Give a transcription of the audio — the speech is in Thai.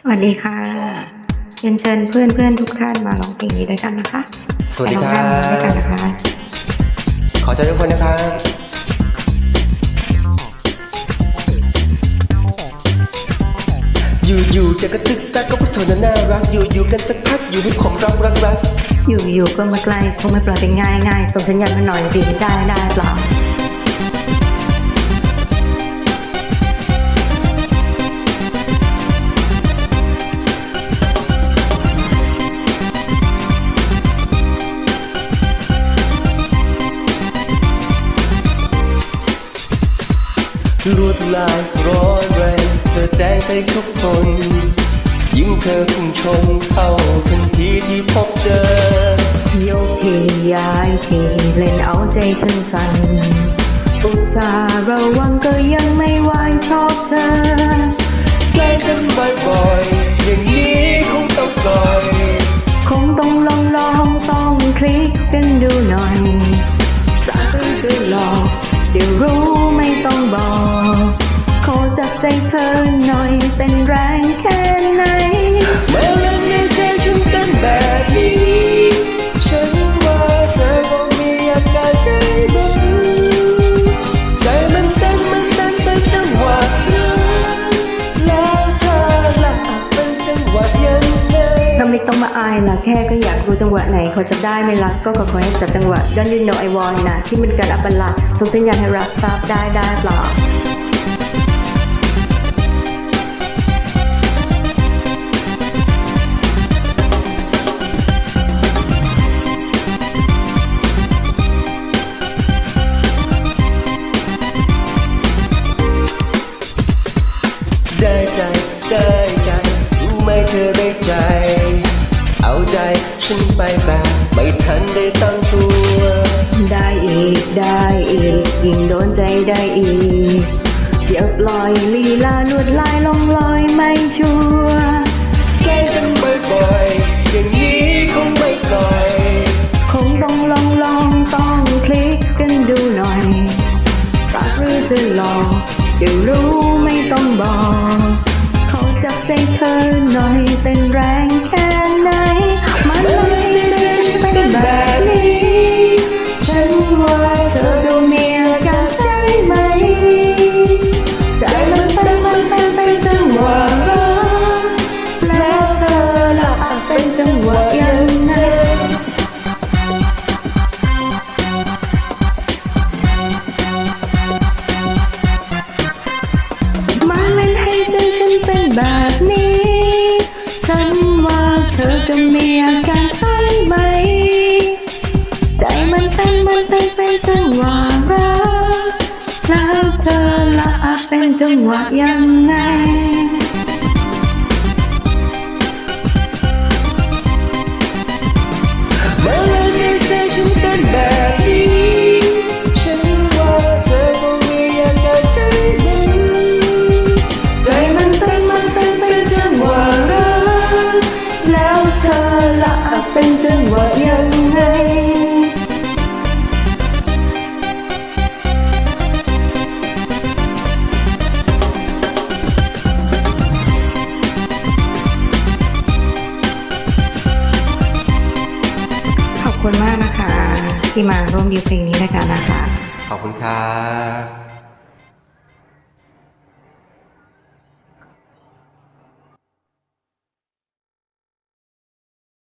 สวัสดีค่ะเรียนเชิญเพื่อนเพื่อนๆทุกท่านมาร้องเพลงนี้ด้วยกันนะคะสวัสดีครัไปร้องเพลงนี้ด้วยกันบนะคะ ขอเชิญทุกคนนะครับอยู่ๆจะกระตึกตาก็พุทโธน่ารัก อยู่ๆกันสักพักอยู่ให้ผมรักรักรักอยู่ๆก็มาใกล้คงไม่ปล่อยเป็นง่ายง่ายๆส่งสัญญาณมาหน่อยดีได้ได้เปล่า ลวดลายร้อยแรงเธอแจ้งไปทุกคน ยิ่งเธอพุ่งชนเข้าทันทีที่พบเจอ โยกทีย้ายทีเล่นเอาใจฉันสั่นอุตส่าห์ระวังก็ยังไม่ไหวชอบเธอใกล้กันบ่อย ธอหน่อยเต้นแรงแค่ไหน เมื่อเรื่องในใจฉันเป็นแบบนี้ ฉันว่าเธอคงมีอาการใจมึนใจมันเต้นมันเต้นเป็นจังหวะแล้วเธอละเป็นจังหวะยังไงเราไม่ต้องมาอายนะแค่ก็อยากรู้จังหวะไหนเขาจะได้ไม่รักก็ขอขอให้จับจังหวะ Don't you know I want นะที่มันเกิดอัปลักษณ์ส่งสัญญาณให้รักทราบได้ได้เปล่า ธอได้ใจ เอาใจฉันไปแบบไม่ทันได้ตั้งตัว ได้อีกได้อีกยิ่งโดนใจได้อีกอย่าปล่อยลีลาลวดลายลงลอยไม่ชัวร์ใกล้กันบ่อยๆอย่างนี้คงไม่ปล่อยคงต้องลองลองต้องคลิกกันดูหน่อยรักหรือจะหลอกเดี๋ยวรู้ไม่ต้องบอก ธอหน่อยเป็นแรง ก็มีอาการใช่ไหม ใจมันเต้นมันเต้นเป็นจังหวะรักแล้วเธอละอาเป็นจังหวะยังไง ละเป็นจังหวะยังไงขอบคุณมากนะคะ ที่มาร่วมดีเพลงนี้ด้วยกันนะคะ ขอบคุณครับ